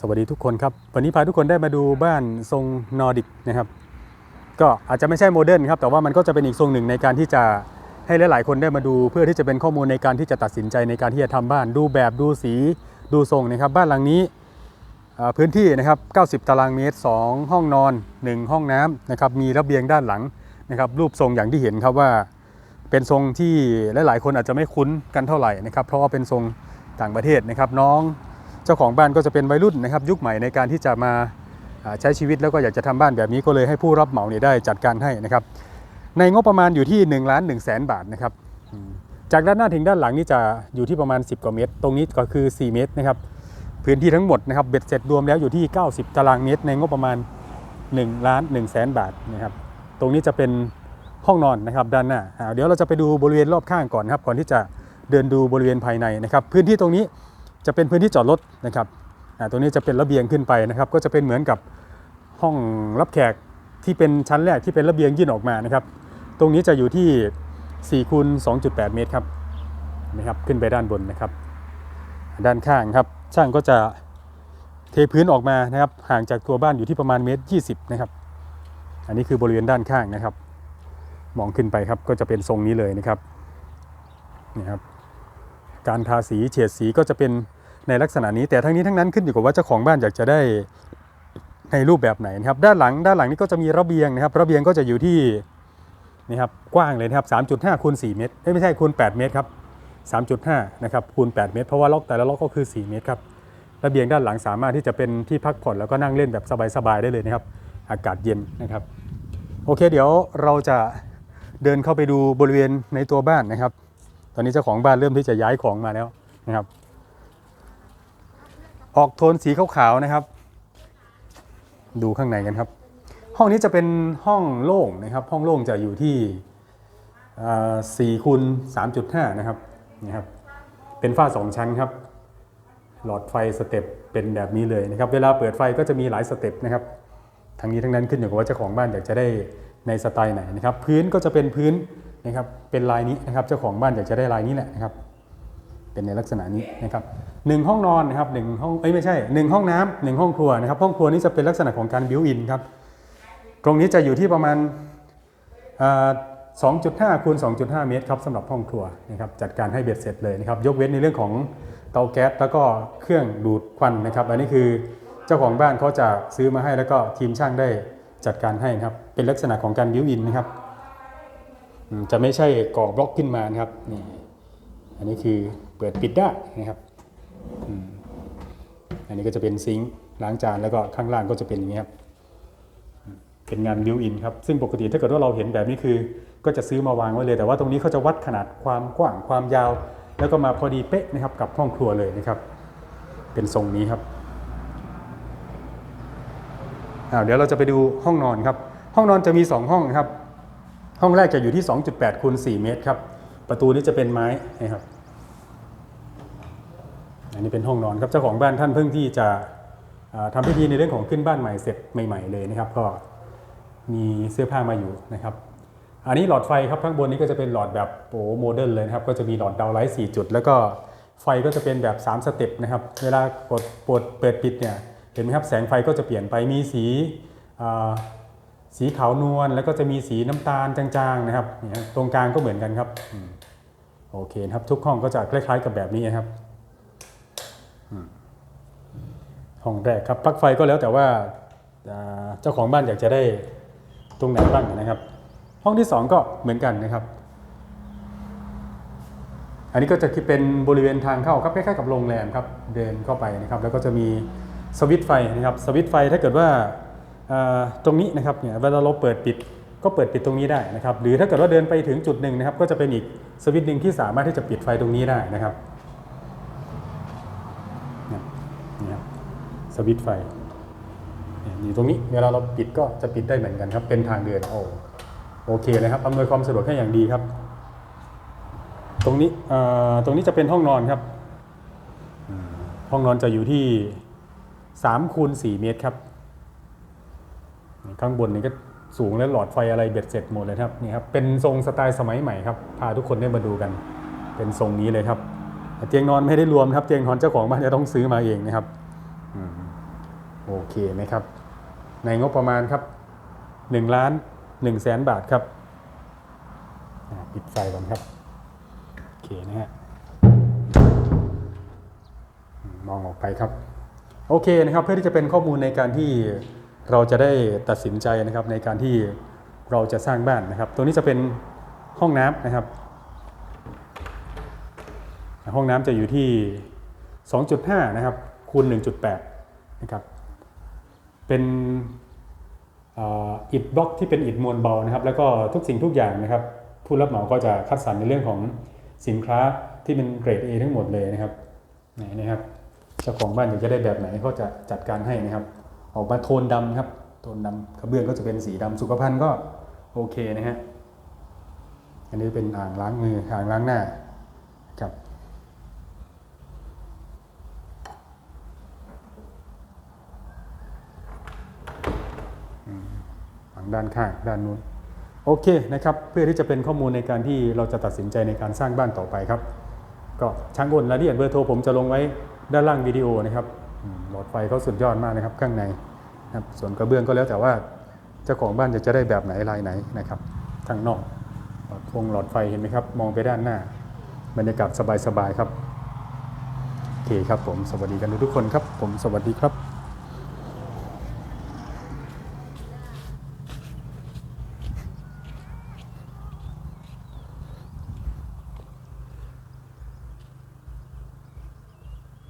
สวัสดีทุกคนครับ วันนี้พาทุกคนได้มาดูบ้านทรงนอร์ดิกนะครับก็อาจจะไม่ใช่โมเดิร์นครับแต่ว่ามันก็จะเป็นอีกทรงหนึ่งในการที่จะให้หลาย ๆ คนได้มาดู เพื่อที่จะเป็นข้อมูลในการที่จะตัดสินใจในการที่จะทำบ้านดูแบบดูสีดูทรงนะครับ บ้านหลังนี้พื้นที่นะครับ 90 ตารางเมตร 2 ห้องนอน 1 ห้องน้ำนะครับมีระเบียงด้านหลังนะครับรูปทรงอย่างที่เห็นครับว่า เป็นทรงที่หลาย ๆ คนอาจจะไม่คุ้นกันเท่าไหร่นะครับเพราะว่าเป็นทรงต่างประเทศนะครับน้อง เจ้าของบ้านก็จะเป็นวัยรุ่นนะครับยุคใหม่ในการที่จะมาใช้ชีวิตแล้วก็อยากจะทำบ้านแบบนี้ก็เลยให้ผู้รับเหมาเนี่ยได้จัดการให้นะครับ ในงบประมาณอยู่ที่1นึ่งล้านหนึ่งแสนบาทนะครับจากด้านหน้าถึงด้านหลังนี่จะอยู่ที่ประมาณ 10 กว่าเมตร ตรงนี้ก็คือ 4 เมตรนะครับพื้นที่ทั้งหมดนะครับเบ็ดเสร็จรวมแล้วอยู่ที่ 90 ตารางเมตร ในงบประมาณ1ล้าน1แสนบาทนะครับตรงนี้จะเป็นห้องนอนนะครับด้านหน้าเดี๋ยวเราจะไปดูบริเวณรอบข้างก่อนครับก่อนที่จะเดินดูบริเวณภายในนะครับ พื้นที่ตรงนี้ จะเป็นพื้นที่จอดรถนะครับตรงนี้จะเป็นระเบียงขึ้นไปนะครับ ก็จะเป็นเหมือนกับห้องรับแขกที่เป็นชั้นแรกที่เป็นระเบียงยื่นออกมานะครับ ตรงนี้จะอยู่ที่4คูณ2.8 เมตรครับนะครับขึ้นไปด้านบนนะครับ ด้านข้างครับช่างก็จะเทพื้นออกมานะครับ ห่างจากตัวบ้านอยู่ที่ประมาณเมตร 20 นะครับ อันนี้คือบริเวณด้านข้างนะครับ มองขึ้นไปครับก็จะเป็นทรงนี้เลยนะครับนี่ครับ การทาสีเฉดสีก็จะเป็น ในลักษณะนี้แต่ทั้งนี้ทั้งนั้นขึ้นอยู่กับว่าเจ้าของบ้านอยากจะได้ในรูปแบบไหนนะครับ ด้านหลังด้านหลังนี้ก็จะมีระเบียงนะครับ ระเบียงก็จะอยู่ที่นี่ครับกว้างเลยนะครับ3.5คูณ4เมตรไม่ใช่คูณ8เมตรครับ3.5นะครับคูณ8เมตรเพราะว่าล็อกแต่ละล็อกก็คือ 4 เมตรครับระเบียงด้านหลังสามารถที่จะเป็นที่พักผ่อนแล้วก็นั่งเล่นแบบสบายๆได้เลยนะครับ อากาศเย็นนะครับ โอเค เดี๋ยวเราจะเดินเข้าไปดูบริเวณในตัวบ้านนะครับ ตอนนี้เจ้าของบ้านเริ่มที่จะย้ายของมาแล้วนะครับ ออกโทนสีขาวๆนะครับ ดูข้างในกันครับ ห้องนี้จะเป็นห้องโล่งนะครับ ห้องโล่งจะอยู่ที่สี่คูณ3.5นะครับนี่ครับ เป็นฝ้าสองชั้นครับ หลอดไฟสเต็ปเป็นแบบนี้เลยนะครับ เวลาเปิดไฟก็จะมีหลายสเต็ปนะครับทั้งนี้ทั้งนั้นขึ้นอยู่กับว่าเจ้าของบ้านอยากจะได้ในสไตล์ไหนนะครับ พื้นก็จะเป็นพื้นนะครับ เป็นลายนี้นะครับ เจ้าของบ้านอยากจะได้ลายนี้แหละนะครับ เป็นในลักษณะนี้นะครับหนึ่งห้องนอนนะครับหนึ่งห้องเอ้ยไม่ใช่หนึ่งห้องน้ำหนึ่งห้องครัวนะครับห้องครัวนี้จะเป็นลักษณะของการบิวอินครับตรงนี้จะอยู่ที่ประมาณอ่า2.5คูณ2.5 เมตรครับสำหรับห้องครัวนะครับจัดการให้เบ็ดเสร็จเลยนะครับยกเว้นในเรื่องของเตาแก๊สแล้วก็เครื่องดูดควันนะครับอันนี้คือเจ้าของบ้านเขาจะซื้อมาให้แล้วก็ทีมช่างได้จัดการให้นะครับเป็นลักษณะของการบิวอินนะครับจะไม่ใช่ก่อบล็อกขึ้นมานะครับนี่ อันนี้คือเปิดปิดได้นะครับอันนี้ก็จะเป็นซิงค์ล้างจานแล้วก็ข้างล่างก็จะเป็นอย่างนี้ครับเป็นงานบิวอินครับ ซึ่งปกติถ้าเกิดว่าเราเห็นแบบนี้คือ ก็จะซื้อมาวางไว้เลย แต่ว่าตรงนี้เขาจะวัดขนาดความกว้างความยาว แล้วก็มาพอดีเป๊ะนะครับกับห้องครัวเลยนะครับ เป็นทรงนี้ครับเดี๋ยวเราจะไปดูห้องนอนครับ ห้องนอนจะมี 2 ห้องครับ ห้องแรกจะอยู่ที่ 2.8คูณ4เมตรครับ ประตูนี้จะเป็นไม้นะครับ อันนี้เป็นห้องนอนครับเจ้าของบ้านท่านเพิ่งที่จะอ่าทำพิธีในเรื่องของขึ้นบ้านใหม่เสร็จใหม่ ๆ เลยนะครับ ก็มีเสื้อผ้ามาอยู่นะครับ อันนี้หลอดไฟครับข้างบนนี้ก็จะเป็นหลอดแบบโอ้โมเดิร์นเลยนะครับ ก็จะมีหลอดดาวไลท์4จุด แล้วก็ไฟก็จะเป็นแบบ 3 สเต็ปนะครับ เวลากดปดเปิดปิดเนี่ยเห็นไหมครับแสงไฟก็จะเปลี่ยนไปมีสีสีขาวนวลแล้วก็จะมีสีน้ำตาลจางๆนะครับ ตรงกลางก็เหมือนกันครับ โอเคนะครับ ทุกห้องก็จะคล้าย ๆ กับแบบนี้นะครับห้องแรกครับปลั๊กไฟก็แล้วแต่ว่าเจ้าของบ้านอยากจะได้ตรงไหนบ้างนะครับ ห้องที่ 2 ก็เหมือนกันนะครับ อันนี้ก็จะเป็นบริเวณทางเข้าครับคล้ายๆกับโรงแรมครับเดินเข้าไปนะครับ แล้วก็จะมีสวิตไฟนะครับสวิตไฟถ้าเกิดว่าตรงนี้นะครับเนี่ยเวลาเราเปิดปิด ก็เปิดปิดตรงนี้ได้นะครับ หรือถ้าเกิดว่าเดินไปถึงจุดหนึ่งนะครับ ก็จะเป็นอีกสวิตช์หนึ่งที่สามารถที่จะปิดไฟตรงนี้ได้นะครับเนี่ยนี่ครับสวิตช์ไฟนี่ยอยู่ตรงนี้เวลาเราปิดก็จะปิดได้เหมือนกันครับ เป็นทางเดินโอ้โอเคเลยครับอำนวยความสะดวกให้อย่างดีครับ ตรงนี้เอ่อตรงนี้จะเป็นห้องนอนครับ ห้องนอนจะอยู่ที่3คูณ4เมตรครับ ข้างบนนี่ก็ สูงและหลอดไฟอะไรเบ็ดเสร็จหมดเลยครับนี่ครับเป็นทรงสไตล์สมัยใหม่ครับพาทุกคนได้มาดูกัน เป็นทรงนี้เลยครับเตียงนอนไม่ได้รวมครับเตียงนอนเจ้าของบ้านจะต้องซื้อมาเองนะครับอโอเคไหมครับ ในงบประมาณครับ1ล้าน1แสนบาทครับปิดไฟก่อนครับโอเคนะฮะมองออกไปครับ โอเคนะครับ เพื่อที่จะเป็นข้อมูลในการที่ เราจะได้ตัดสินใจนะครับในการที่เราจะสร้างบ้านนะครับ ตัวนี้จะเป็นห้องน้ำนะครับ ห้องน้ำจะอยู่ที่ 2.5 นะครับคูณ 1.8 นะครับ เป็นอิฐบล็อกที่เป็นอิฐมวลเบานะครับ แล้วก็ทุกสิ่งทุกอย่างนะครับ ผู้รับเหมาก็จะคัดสรรในเรื่องของสินค้าที่เป็นเกรด A ทั้งหมดเลยนะครับไหนนะครับเจ้าของบ้านอยากจะได้แบบไหนก็จะจัดการให้นะครับ ออกมาโทนดำครับ โทนดำกระเบื้องก็จะเป็นสีดำสุขภัณฑ์ก็โอเคนะฮะ อันนี้เป็นอ่างล้างมืออ่างล้างหน้าครับฝั่งด้านข้างด้านนู้นโอเคนะครับ เพื่อที่จะเป็นข้อมูลในการที่เราจะตัดสินใจในการสร้างบ้านต่อไปครับ ก็ช่างอ้นรายละเอียดเบอร์โทรผมจะลงไว้ด้านล่างวิดีโอนะครับ หลอดไฟเขาสุดยอดมากนะครับข้างในนะครับส่วนกระเบื้องก็แล้วแต่ว่าเจ้าของบ้านจะจะได้แบบไหนลายไหนนะครับทางนอกหลอดงหลอดไฟเห็นไหมครับ มองไปด้านหน้า บรรยากาศสบายๆครับโอเคครับผมสวัสดีกันทุกคนครับ ผมสวัสดีครับ